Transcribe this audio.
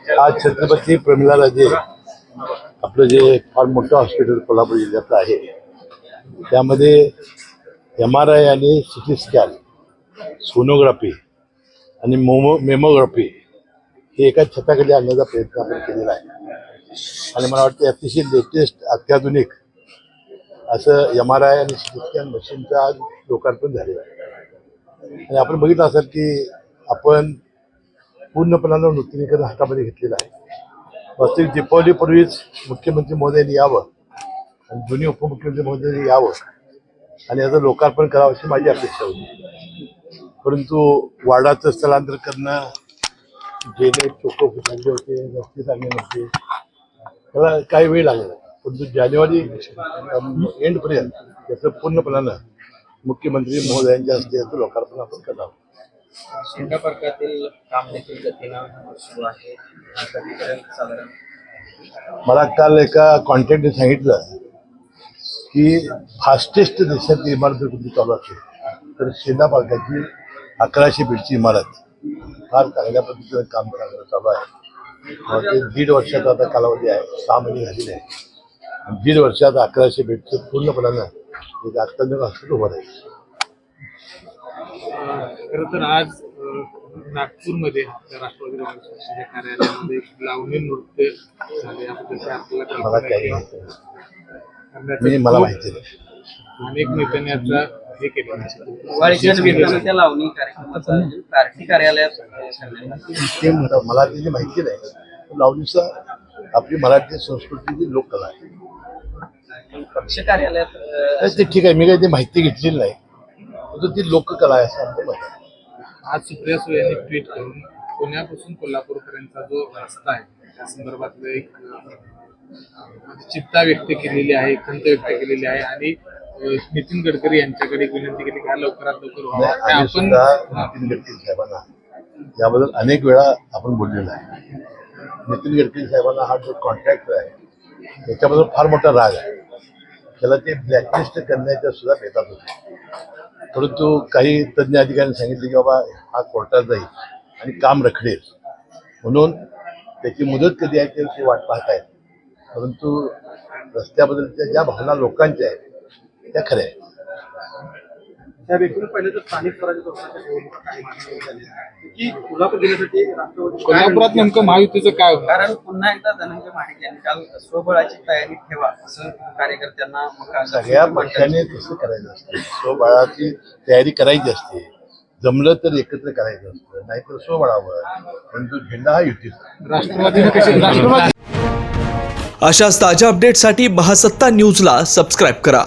आज छत्रपती प्रमिला राजे आपलं जे फार मोठं हॉस्पिटल कोल्हापूर जिल्ह्यातलं आहे त्यामध्ये एम आर आय आणि सी टी स्कॅन सोनोग्राफी आणि मोमो मेमोग्राफी हे एका छताखाली आणण्याचा प्रयत्न आपण केलेला आहे. आणि मला वाटतं अतिशय लेटेस्ट अत्याधुनिक असं एम आर आय आणि सी टी स्कॅन मशीनचं आज लोकार्पण झालेलं आहे. आणि आपण बघितलं असेल की आपण पूर्णपणानं नूतनीकरण हातामध्ये घेतलेलं आहे. वास्तविक दीपावलीपूर्वीच मुख्यमंत्री महोदयांनी यावं आणि जुनी उपमुख्यमंत्री महोदयांनी यावं आणि याचं लोकार्पण करावं अशी माझी अपेक्षा होती. परंतु वाडाचं स्थलांतर करणं गेले चोको चांगले होते रस्ते चांगले नव्हते त्याला काही वेळ लागला परंतु जानेवारी एंडपर्यंत याचं पूर्णपणानं मुख्यमंत्री महोदयांच्या हस्ते याचं लोकार्पण आपण करावं शेंडा पार्कातील काम देखील गतीनं सुरू आहे. कधीपर्यंत साधारण मला काल एका कॉन्टॅक्टने सांगितलं की फास्टेस्ट देशातली इमारत कुठली चालू असेल तर शेंडा पार्काची अकराशे बेडची इमारत फार चांगल्या पद्धतीनं काम करायला चालू आहे. ते दीड वर्षाचा आता कालावधी आहे. सहा महिने झालेले आहे दीड वर्षात अकराशे बेडचं पूर्णपणानं एक अत्यंत हॉस्पिटल उभं राहील खर तर आज नागपूरमध्ये आपल्या राष्ट्रवादी काँग्रेस पक्षाच्या कार्यालयामध्ये एक लावणी नृत्य झाले. याबद्दल आपल्याला. माहिती अनेक नेत्यांनी याचा हे केलं. त्या लावणी कार्यक्रमाचं आयोजन पार्टी कार्यालयात मला त्याची माहिती नाही लावणीचा आपली मराठी संस्कृतीची लोककला आहे. पक्ष कार्यालयात ते ठीक आहे मी काही ती माहिती घेतलेली नाही. ती लोककला आहे असं आमचं मत आहे. आज सुप्रिया सुळे यांनी ट्विट करून पुण्यापासून कोल्हापूर पर्यंतचा जो रस्ता आहे त्या संदर्भातलं एक चिंता व्यक्त केलेली आहे खंत व्यक्त केलेली आहे आणि नितीन गडकरी यांच्याकडे विनंती केली की हा लवकरात लवकर व्हावा. सुद्धा नितीन गडकरी साहेबांना याबद्दल अनेक वेळा आपण बोललेलो आहे. नितीन गडकरी साहेबांना हा जो कॉन्ट्रॅक्ट आहे त्याच्याबद्दल फार मोठा राग आहे. त्याला ते ब्लॅकलिस्ट करण्याच्या सुद्धा बेतात होते. परंतु काही तज्ज्ञ अधिकाऱ्यांनी सांगितले की बाबा हा कोर्टात जाईल आणि काम रखडेल. म्हणून त्याची मुदत कधी आहे ते वाट पाहत आहेत परंतु रस्त्याबद्दलच्या ज्या भावना लोकांच्या आहेत त्या खऱ्या आहेत. त्या व्यक्तीने पहिले तर स्थानिक स्वराज्य संस्थांच्या निवडणुका काही मागणी झाली की कोल्हापूर जिल्ह्यासाठी राष्ट्रवादी कोल्हापुरात नेमकं महायुतीचं काय होणार कारण पुन्हा एकदा धनंजय माडिक यांनी काल स्वबळाची तयारी ठेवा असं कार्यकर्त्यांना सगळ्या पक्षाने तसं करायचं असतं. स्वबळाची तयारी करायची असते. जमलं तर एकत्र करायचं असतं नाहीतर स्वबळावर. परंतु झेंडा हा युतीचा. राष्ट्रवादीने कशी राष्ट्रवादी अशाच ताज्या अपडेटसाठी महासत्ता न्यूजला सबस्क्राईब करा.